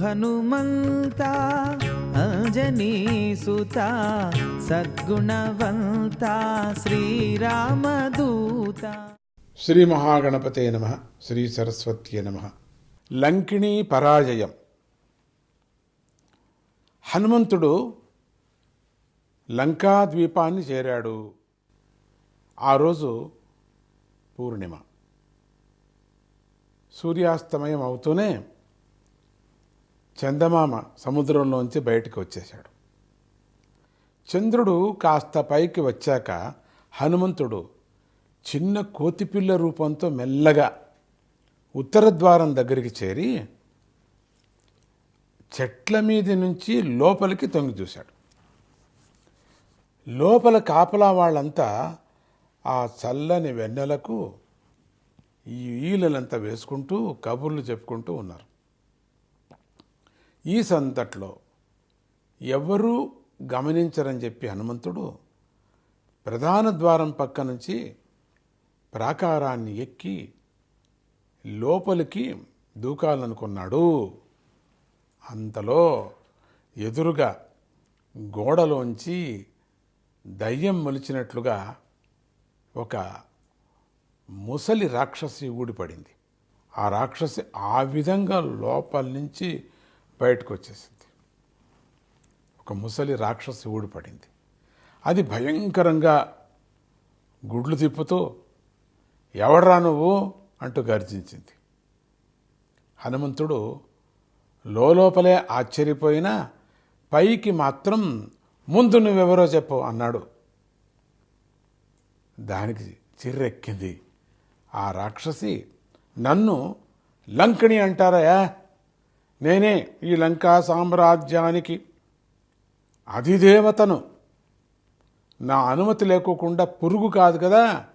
హనుమంతా అంజనీ సుత సద్గుణవంత శ్రీరామదూత. శ్రీ మహాగణపతే నమ శ్రీ సరస్వత్యే నమ. లంకిణీ పరాజయం. హనుమంతుడు లంకా ద్వీపాన్ని చేరాడు. ఆ రోజు పూర్ణిమ. సూర్యాస్తమయం అవుతూనే చందమామ సముద్రంలోంచి బయటికి వచ్చేశాడు. చంద్రుడు కాస్త పైకి వచ్చాక హనుమంతుడు చిన్న కోతిపిల్ల రూపంతో మెల్లగా ఉత్తర ద్వారం దగ్గరికి చేరి చెట్ల మీది నుంచి లోపలికి తొంగి చూశాడు. లోపల కాపలా వాళ్ళంతా ఆ చల్లని వెన్నెలకు ఈ ఈలలంతా వేసుకుంటూ కబుర్లు చెప్పుకుంటూ ఉన్నారు. ఈ సంతట్లో ఎవరూ గమనించరని చెప్పి హనుమంతుడు ప్రధాన ద్వారం పక్క నుంచి ప్రాకారాన్ని ఎక్కి లోపలికి దూకాలనుకున్నాడు. అంతలో ఎదురుగా గోడలోంచి దయ్యం మొలిచినట్లుగా ఒక ముసలి రాక్షసి ఊడిపడింది. ఆ రాక్షసి ఆ విధంగా లోపల నుంచి బయటకు వచ్చేసింది ఒక ముసలి రాక్షసి ఊడిపడింది అది భయంకరంగా గుడ్లు తిప్పుతూ ఎవడ్రా నువ్వు? అంటూ గర్జించింది. హనుమంతుడు లోపలే ఆశ్చర్యపోయినా పైకి మాత్రం ముందు నువ్వెవరో చెప్పు అన్నాడు. దానికి చిర్రెక్కింది. ఆ రాక్షసి నన్ను లంకణి అంటారయా నేనే ఈ లంకా సామ్రాజ్యానికి అధిదేవతను. నా అనుమతి లేకోకుండా పురుగు కాదు కదా.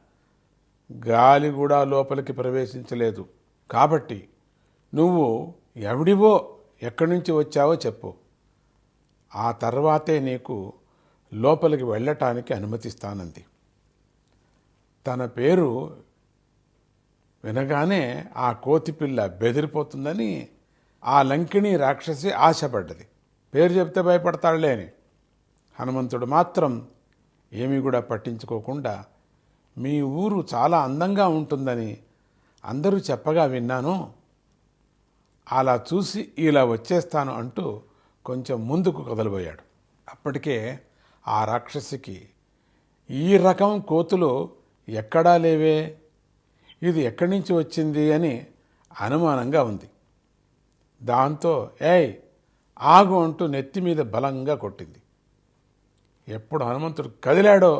గాలి కూడా లోపలికి ప్రవేశించలేదు. కాబట్టి నువ్వు ఎవడివో ఎక్కడి నుంచి వచ్చావో చెప్పు. ఆ తర్వాతే నీకు లోపలికి వెళ్ళటానికి అనుమతిస్తానంది. తన పేరు వినగానే ఆ కోతిపిల్ల బెదిరిపోతుందని ఆ లంకిణి రాక్షసి ఆశపడ్డది. పేరు చెప్తే భయపడతాడులే అని. హనుమంతుడు మాత్రం ఏమీ కూడా పట్టించుకోకుండా మీ ఊరు చాలా అందంగా ఉంటుందని అందరూ చెప్పగా విన్నాను. అలా చూసి ఇలా వచ్చేస్తాను అంటూ కొంచెం ముందుకు కదలబోయాడు అప్పటికే ఆ రాక్షసికి ఈ రకం కోతులు ఎక్కడా లేవే? ఇది ఎక్కడి నుంచి వచ్చింది అని అనుమానంగా ఉంది. దాంతో ఏయ్ ఆగు అంటూ నెత్తి మీద బలంగా కొట్టింది. ఎప్పుడు హనుమంతుడు కదిలాడో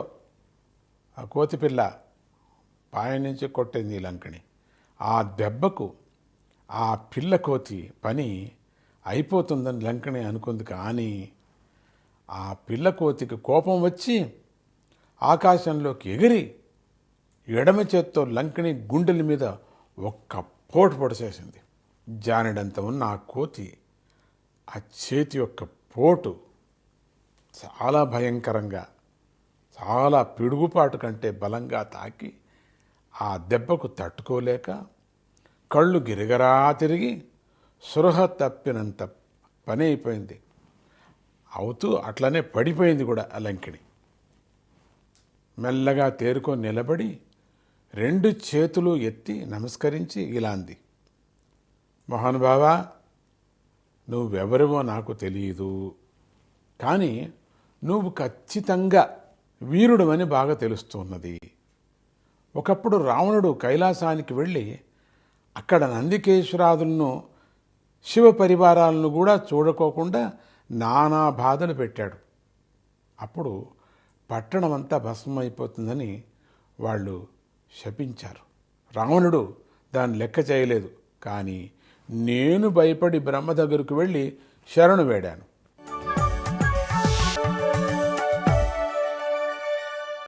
ఆ కోతిపిల్ల పాయ నుంచి కొట్టింది ఈ లంకని. ఆ దెబ్బకు ఆ పిల్ల కోతి పని అయిపోతుందని లంకని అనుకుంది కానీ ఆ పిల్ల కోతికి కోపం వచ్చి ఆకాశంలోకి ఎగిరి ఎడమ చేత్తో లంకని గుండెల మీద ఒక్క పోటు పొడిసేసింది జానడంత ఉన్న ఆ కోతి. ఆ చేతి యొక్క పోటు చాలా భయంకరంగా చాలా పిడుగుపాటు కంటే బలంగా తాకి ఆ దెబ్బకు తట్టుకోలేక కళ్ళు గిరిగరా తిరిగి సురహ తప్పినంత పని అయిపోయింది. అవుతూ అట్లనే పడిపోయింది కూడా అలంకిణి మెల్లగా తేరుకొని నిలబడి రెండు చేతులు ఎత్తి నమస్కరించి ఇలా అంది. మహానుభావా నువ్వెవరివో నాకు తెలియదు. కానీ నువ్వు ఖచ్చితంగా వీరుడమని బాగా తెలుస్తున్నది. ఒకప్పుడు రావణుడు కైలాసానికి వెళ్ళి అక్కడ నందికేశ్వరాదులను శివ పరివారాలను కూడా చూడకోకుండా నానా బాధలు పెట్టాడు. అప్పుడు పట్టణమంతా భస్మం అయిపోతుందని వాళ్ళు శపించారు. రావణుడు దాన్ని లెక్క చేయలేదు. కానీ నేను భయపడి బ్రహ్మ దగ్గరకు వెళ్ళి శరణు వేడాను.